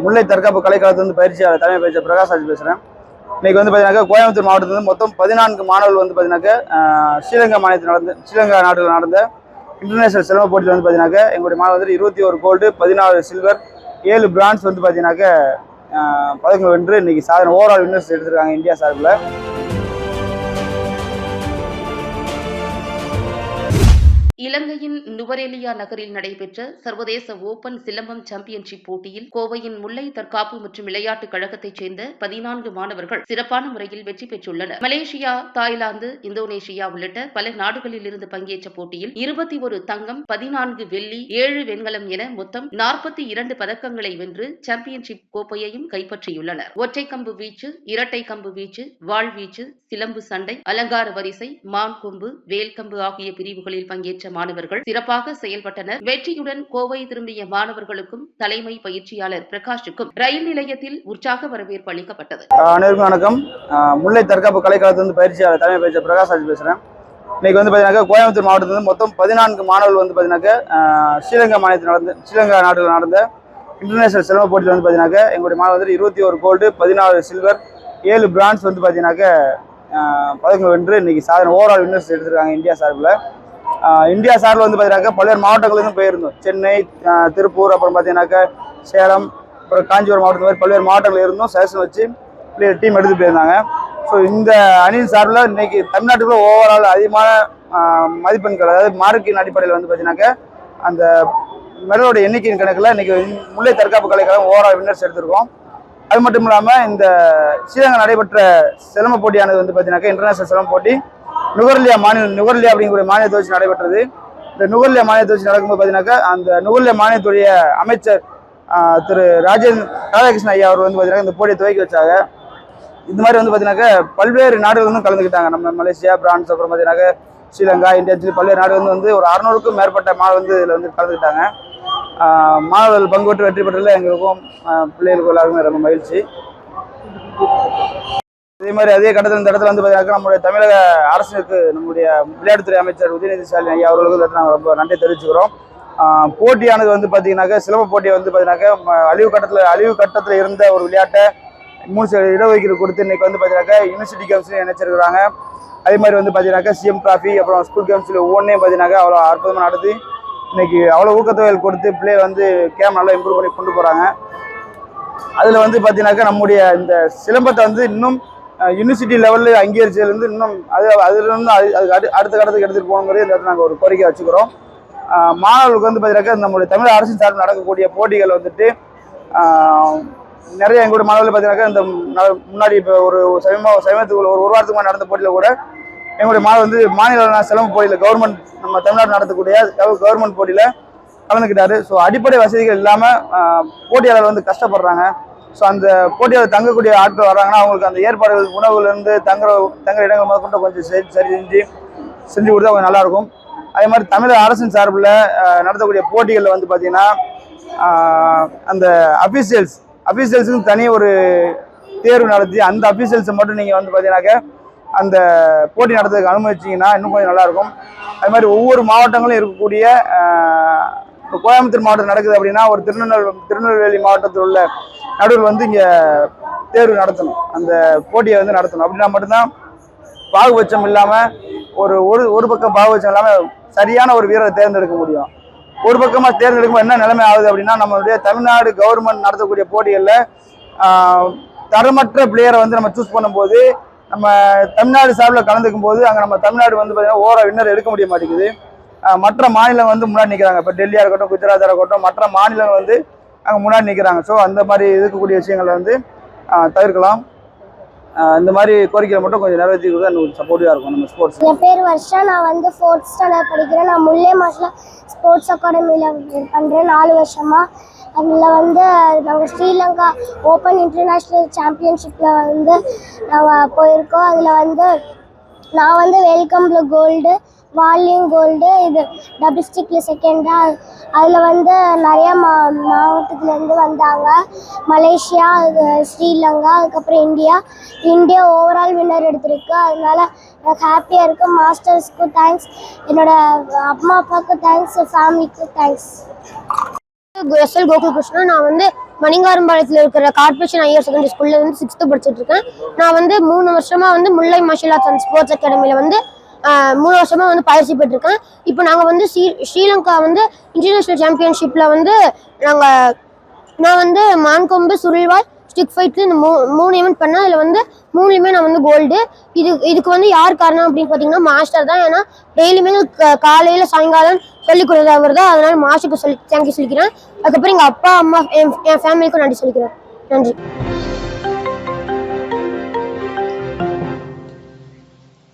முல்லை தற்காப்பு கலைக்காலத்து வந்து பயிற்சியாளர் தலைமை பயிற்சியர் பிரகாஷ் ராஜ் பேசுகிறேன் இன்னைக்கு வந்து பார்த்தீங்கன்னாக்கா கோயம்புத்தூர் மாவட்டத்தில் வந்து மொத்தம் பதினான்கு மாணவர்கள் வந்து பார்த்தீங்கன்னாக்க ஸ்ரீலங்கா மாநிலத்தில் நடந்த ஸ்ரீலங்கா நாட்டில் நடந்த இன்டர்நேஷனல் சிலம்ப போட்டியில் வந்து பார்த்தீங்கன்னாக்கா எங்களுடைய மாணவர்கள் இருபத்தி ஒரு கோல்டு பதினாறு சில்வர் ஏழு பிரான்ஸ் வந்து பார்த்தீங்கன்னாக்க ஆஹ் வென்று இன்னைக்கு சாதனை ஓவரால் வின்னர்ஸ் எடுத்திருக்காங்க இந்தியா சார்பில். இலங்கையின் நுவரெலியா நகரில் நடைபெற்ற சர்வதேச ஓபன் சிலம்பம் சாம்பியன்ஷிப் போட்டியில் கோவையின் முல்லை தற்காப்பு மற்றும் விளையாட்டுக் கழகத்தைச் சேர்ந்த பதினான்கு மாணவர்கள் சிறப்பான முறையில் வெற்றி பெற்றுள்ளனர். மலேசியா தாய்லாந்து இந்தோனேஷியா உள்ளிட்ட பல நாடுகளில் இருந்து பங்கேற்ற போட்டியில் இருபத்தி ஒரு தங்கம் பதினான்கு வெள்ளி ஏழு வெண்கலம் என மொத்தம் நாற்பத்தி இரண்டு பதக்கங்களை வென்று சாம்பியன்ஷிப் கோப்பையையும் கைப்பற்றியுள்ளனர். ஒற்றை கம்பு வீச்சு இரட்டை கம்பு வீச்சு வாழ்வீச்சு சிலம்பு சண்டை அலங்கார வரிசை மான் கொம்பு வேல்கம்பு ஆகிய பிரிவுகளில் பங்கேற்ற மாணவர்கள் சிறப்பாக செயல்பட்டனர். வெற்றியுடன் கோவை திரும்பிய மாணவர்களுக்கும் தலைமை பயிற்சியாளர் பிரகாஷுக்கும் ரயில் நிலையத்தில் உற்சாக வரவேற்பு அளிக்கப்பட்டது. அனைவருக்கும் வணக்கம். முல்லை தற்காப்பு கலைக்காலத்து வந்து பயிற்சியாளர் தலைமை பயிற்சியாளர் பிரகாஷ் ராஜ் பேசுகிறேன் இன்னைக்கு வந்து பார்த்தீங்கன்னாக்கா கோயம்புத்தூர் மாவட்டத்தில் வந்து மொத்தம் பதினான்கு மாணவர்கள் வந்து பார்த்தீங்கன்னாக்கா ஸ்ரீலங்கா மாநிலத்தில் நடந்த ஸ்ரீலங்கா நாட்டில் நடந்த இன்டர்நேஷனல் சிலம்ப போட்டியில் வந்து பாத்தீங்கன்னா எங்களுடைய மாணவர்கள் இருபத்தி ஒரு கோல்டு பதினாறு சில்வர் ஏழு பிரான்ஸ் வந்து பார்த்தீங்கன்னாக்கா ஆஹ் வென்று இன்னைக்கு சாதனை ஓவரால் வின்னர்ஸ் எடுத்திருக்காங்க இந்தியா சார்பில். இந்தியா சார்பில் வந்து பார்த்தீங்கன்னாக்கா பல்வேறு மாவட்டங்களுக்கும் போயிருந்தோம். சென்னை திருப்பூர் அப்புறம் பார்த்தீங்கன்னாக்கா சேலம் அப்புறம் காஞ்சிபுரம் மாவட்டம் மாதிரி பல்வேறு மாவட்டங்கள் இருந்தும். செலக்ஷன் வச்சு டீம் எடுத்து போயிருந்தாங்க. ஸோ இந்த அணியின் சார்பில் இன்னைக்கு தமிழ்நாட்டுக்குள்ள ஓவரால் அதிகமான மதிப்பெண்கள் அதாவது மார்க்கின் அடிப்படையில் வந்து பார்த்தீங்கன்னாக்கா அந்த மெடலோட எண்ணிக்கையின் கணக்கில் இன்னைக்கு முல்லை தற்காப்பு கலைக்கழகம் ஓவரால் வின்னர்ஸ் எடுத்திருக்கோம். அது மட்டும் இல்லாமல் இந்த ஸ்ரீலங்கா நடைபெற்ற சிலம்ப போட்டியானது வந்து பார்த்தீங்கன்னாக்கா இன்டர்நேஷனல் சிலம்ப போட்டி நுகர்லியா மாநில நுகர்லியா அப்படிங்கிற மாநிலத்தை தொழிற்சி நடைபெற்றது. இந்த நுகர்லியா மாநிலத்தை தொழிற்சி நடக்கும்போது பார்த்தீங்கன்னாக்கா அந்த நுகர்லியா மாநிலத்துடைய அமைச்சர் திரு ராஜேந்திர ராதாகிருஷ்ணன் ஐயா அவர் வந்து பார்த்தீங்கன்னா இந்த போட்டியை துவக்கி வச்சாங்க. இந்த மாதிரி வந்து பார்த்தீங்கன்னாக்கா பல்வேறு நாடுகள் வந்து கலந்துக்கிட்டாங்க. நம்ம மலேசியா பிரான்ஸ் அப்புறம் பார்த்தீங்கன்னாக்கா ஸ்ரீலங்கா இந்தியா சொல்லி பல்வேறு நாடுகள் வந்து ஒரு அறநூறுக்கும் மேற்பட்ட மாணவர் வந்து இதில் வந்து கலந்துக்கிட்டாங்க. மாணவர்கள் பங்கு பெற்று வெற்றி பெற்றதில் எங்களுக்கும் பிள்ளைகளுக்கும் எல்லாருக்குமே ரொம்ப மகிழ்ச்சி. இதே மாதிரி அதே கட்டத்தில் இந்த இடத்துல வந்து பார்த்தீங்கன்னா நம்முடைய தமிழக அரசுக்கு நம்முடைய விளையாட்டுத்துறை அமைச்சர் உதயநிதி ஸ்டாலின் ஐயா அவர்களுக்கு நாங்கள் ரொம்ப நன்றி தெரிவிச்சுக்கிறோம். போட்டியானது வந்து பார்த்தீங்கன்னாக்கா சிலம்ப போட்டியை வந்து பார்த்தீங்கன்னாக்க அழிவு கட்டத்தில் அழிவு கட்டத்தில் இருந்த ஒரு விளையாட்டை மூணு ச- இடஒதுக்கீடு கொடுத்து இன்னைக்கு வந்து பார்த்தீங்கன்னாக்கா யூனிவர்சிட்டி கேம்ஸ்லையும் நினைச்சிருக்கிறாங்க அதே மாதிரி வந்து பார்த்தீங்கன்னாக்கா சிஎம் டிராஃபி அப்புறம் ஸ்கூல் கேம்ஸில் ஒவ்வொன்றையும் பார்த்தீங்கன்னாக்கா அவ்வளோ அற்புதமாக நடத்தி இன்னைக்கு அவ்வளோ ஊக்கத்தொகைகள் கொடுத்து பிள்ளைகள் வந்து கேம் நல்லா இம்ப்ரூவ் பண்ணி கொண்டு போகிறாங்க அதில் வந்து பார்த்தீங்கன்னாக்கா நம்முடைய இந்த சிலம்பத்தை வந்து இன்னும் யூனிவர்சிட்டி லெவலில் அங்கீகரிச்சதுலேருந்து இன்னும் அது அதுலேருந்து அது அது அடு அடுத்த கட்டத்துக்கு எடுத்துகிட்டு போகணுங்கிறது இந்த இடத்துல நாங்கள் ஒரு கோரிக்கை வச்சுக்கிறோம். மாணவர்களுக்கு வந்து பார்த்தீங்கன்னாக்கா நம்முடைய தமிழ் அரசின் சார்பில் நடக்கக்கூடிய போட்டிகள் வந்துட்டு நிறைய எங்களுடைய மாணவர்கள் பார்த்தீங்கன்னாக்கா இந்த முன்னாடி இப்போ ஒரு சமீப சமீபத்துக்கு ஒரு ஒரு வாரத்துக்கு முன்னாடி நடந்த போட்டியில் கூட எங்களுடைய மாணவர் வந்து மாநில செலவு சிலம்பு போட்டியில் கவர்மெண்ட் நம்ம தமிழ்நாடு நடத்தக்கூடிய கவர்மெண்ட் போட்டியில் கலந்துக்கிட்டாரு. ஸோ அடிப்படை வசதிகள் இல்லாமல் போட்டியாளர் வந்து கஷ்டப்படுறாங்க. ஸோ அந்த போட்டியில் தங்கக்கூடிய ஆட்கள் வராங்கன்னா அவங்களுக்கு அந்த ஏற்பாடுகள் உணவுலேருந்து தங்குற தங்குற இடங்கள் முதற்கொண்டு கொஞ்சம் சரி சரி செஞ்சு செஞ்சு கொடுத்தா கொஞ்சம் நல்லாயிருக்கும். அதே மாதிரி தமிழக அரசின் சார்பில் நடத்தக்கூடிய போட்டிகளில் வந்து பார்த்திங்கன்னா அந்த அஃபீஷியல்ஸ் அஃபீஷியல்ஸுக்கு தனி ஒரு தேர்வு நடத்தி அந்த அஃபீஷியல்ஸை மட்டும் நீங்கள் வந்து பார்த்தீங்கன்னாக்க அந்த போட்டி நடத்துறதுக்கு அனுமதிச்சிங்கன்னா இன்னும் கொஞ்சம் நல்லாயிருக்கும். அது மாதிரி ஒவ்வொரு மாவட்டங்களும் இருக்கக்கூடிய இப்போ கோயம்புத்தூர் மாவட்டம் நடக்குது அப்படின்னா ஒரு திருநெல்வேலி திருநெல்வேலி மாவட்டத்தில் உள்ள நடுவில் வந்து இங்கே தேர்வு நடத்தணும். அந்த போட்டியை வந்து நடத்தணும். அப்படின்னா மட்டும்தான் பாகுபட்சம் இல்லாமல் ஒரு ஒரு ஒரு பக்கம் பாகுபட்சம் இல்லாமல் சரியான ஒரு வீரரை தேர்ந்தெடுக்க முடியும். ஒரு பக்கமாக தேர்ந்தெடுக்கும்போது என்ன நிலைமை ஆகுது அப்படின்னா நம்மளுடைய தமிழ்நாடு கவர்மெண்ட் நடத்தக்கூடிய போட்டிகளில் தரமற்ற பிளேயரை வந்து நம்ம சூஸ் பண்ணும்போது நம்ம தமிழ்நாடு சார்பில் கலந்துக்கும் போது அங்கே நம்ம தமிழ்நாடு வந்து பார்த்திங்கன்னா ஓர வின்னர் எடுக்க முடிய மாட்டேங்குது. மற்ற மாநிலம் வந்து முன்னாடி நிற்கிறாங்க இப்போ டெல்லியாக இருக்கட்டும் குஜராத்தாக இருக்கட்டும் மற்ற மாநிலம் வந்து அங்கே முன்னாடி நிற்கிறாங்க ஸோ அந்த மாதிரி இருக்கக்கூடிய விஷயங்களை வந்து தவிர்க்கலாம். இந்த மாதிரி கோரிக்கைகளை மட்டும் கொஞ்சம் நிறைவேற்றி கொடுத்தா எனக்கு சப்போர்ட்டிவாக இருக்கும் நம்ம ஸ்போர்ட்ஸ் என் பேர் வருஷம் நான் வந்து ஃபோர்த் ஸ்டாண்டர்ட் படிக்கிறேன். நான் முல்லை மாசில் ஸ்போர்ட்ஸ் அகாடமியில் பண்ணுறேன் நாலு வருஷமாக அதில் வந்து நாங்கள் ஸ்ரீலங்கா ஓப்பன் இன்டர்நேஷ்னல் சாம்பியன்ஷிப்பில் வந்து நாங்கள் போயிருக்கோம். அதில் வந்து நான் வந்து வெல்கம்பில் கோல்டு வால்யூம் கோல்டு இது டபுள் ஸ்டிக்கில் செகண்டாக அதில் வந்து நிறைய மா இருந்து வந்தாங்க. மலேசியா ஸ்ரீலங்கா அதுக்கப்புறம் இந்தியா. இந்தியா ஓவரால் வின்னர் எடுத்திருக்கு. அதனால எனக்கு ஹாப்பியாக இருக்கு. மாஸ்டர்ஸ்க்கு தேங்க்ஸ் என்னோட அம்மா அப்பாவுக்கு தேங்க்ஸ் ஃபேமிலிக்கு தேங்க்ஸ் எஸ்எல் கோகுல் கிருஷ்ணா நான் வந்து மணிங்காரம்பாளையத்தில் இருக்கிற கார்பரேஷன் ஹையர் செகண்டரி ஸ்கூலில் வந்து சிக்ஸ்த்து படிச்சுட்டு இருக்கேன் நான் வந்து மூணு வருஷமாக வந்து Mullai martial arts and sports அகாடமியில் வந்து மூணு வருஷமா வந்து பயிற்சி பெற்றிருக்கேன். இப்போ நாங்கள் வந்து ஸ்ரீ ஸ்ரீலங்கா வந்து இன்டர்நேஷ்னல் சாம்பியன்ஷிப்பில் வந்து நாங்கள் நான் வந்து மான்கொம்பு சுருள்வாய் ஸ்டிக் ஃபைட்டு இந்த மூ மூணு ஈவெண்ட் பண்ணேன். அதில் வந்து மூணுலையுமே நான் வந்து கோல்டு இது இதுக்கு வந்து யார் காரணம் அப்படின்னு பார்த்தீங்கன்னா மாஸ்டர் தான். ஏன்னா டெய்லியுமே காலையில் சாயங்காலம் சொல்லிக் கொடுத்தது அவர் தான் அதனால மாஸ்டருக்கு சொல்லி தேங்க்யூ சொல்லிக்கிறேன். அதுக்கப்புறம் எங்கள் அப்பா அம்மா என் என் ஃபேமிலிக்கும் நன்றி சொல்லிக்கிறேன். நன்றி.